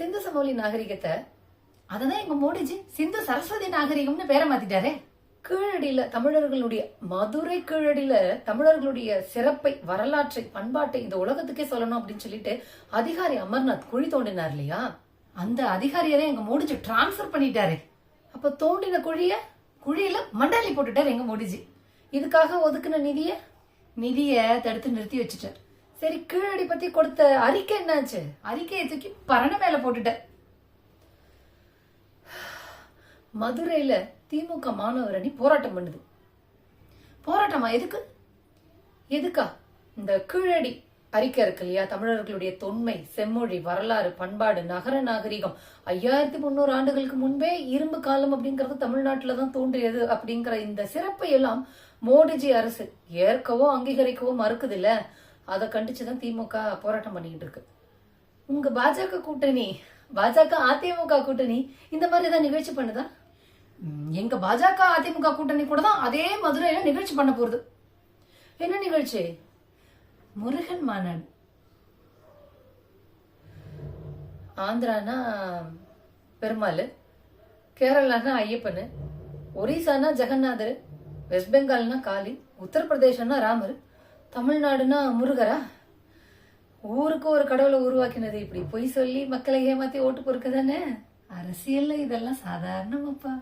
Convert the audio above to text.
சிந்து சமவெளி நாகரிகத்தை அததான் எங்க மோடிஜி சிந்து சரஸ்வதி நாகரிகம்னு பேரை மாத்திட்டாரே. கீழடியில தமிழர்களுடைய மதுரை கீழடியில தமிழர்களுடைய சிறப்பை வரலாற்றை பண்பாட்டை இந்த உலகத்துக்கே சொல்லணும் அப்படின்னு சொல்லிட்டு அதிகாரி அமர்நாத் குழி தோண்டினார் இல்லையா? அந்த அதிகாரியரை எங்க மோடிஜி டிரான்ஸ்ஃபர் பண்ணிட்டாரு. அப்ப தோண்டின குழிய குழியில மண்டாலி போட்டுட்டார் எங்க மோடிஜி. இதுக்காக ஒதுக்குன நிதிய நிதிய தடுத்து நிறுத்தி வச்சுட்டார். சரி கீழடி பத்தி கொடுத்த அறிக்கை என்னாச்சு? அறிக்கையை தூக்கி பரண மேல போட்டுட்ட மதுரையில திமுக மாணவர் அணி போராட்டம் பண்ணுது. போராட்டமா எதுக்கு? எதுக்கா? இந்த கீழடி அறிக்கை இருக்கு இல்லையா? தமிழர்களுடைய தொன்மை செம்மொழி வரலாறு பண்பாடு நகர நாகரிகம். ஐயாயிரத்தி முன்னூறு ஆண்டுகளுக்கு முன்பே இரும்பு காலம் அப்படிங்கறது தமிழ்நாட்டில தான் தோன்றியது அப்படிங்கிற இந்த சிறப்பை எல்லாம் மோடிஜி அரசு ஏற்கவோ அங்கீகரிக்கவோ மறுக்குது இல்ல அதை கண்டிச்சுதான் திமுக போராட்டம் பண்ணிக்கிட்டு இருக்கு. உங்க பாஜக கூட்டணி பாஜக அதிமுக கூட்டணி இந்த மாதிரி தான் நிகழ்ச்சி பண்ணுதா? எங்க பாஜக அதிமுக கூட்டணி கூட தான் அதே மதுரையில நிகழ்ச்சி பண்ண போறது என்ன நிகழ்ச்சி? முருகன் மாநாடு. ஆந்திரானா பெருமாள் கேரளானா ஐயப்பன் ஒரிசானா ஜெகநாதர் வெஸ்ட் பெங்கால்னா காளி உத்தரப்பிரதேசம்னா ராமர் தமிழ்நாடுனா முருகரா? ஊருக்கு ஒரு கடவுளை உருவாக்கினது இப்படி பொய் சொல்லி மக்களை ஏமாத்தி ஓட்டு பொறுக்க தானே அரசியல்ல இதெல்லாம் சாதாரணமாப்பா.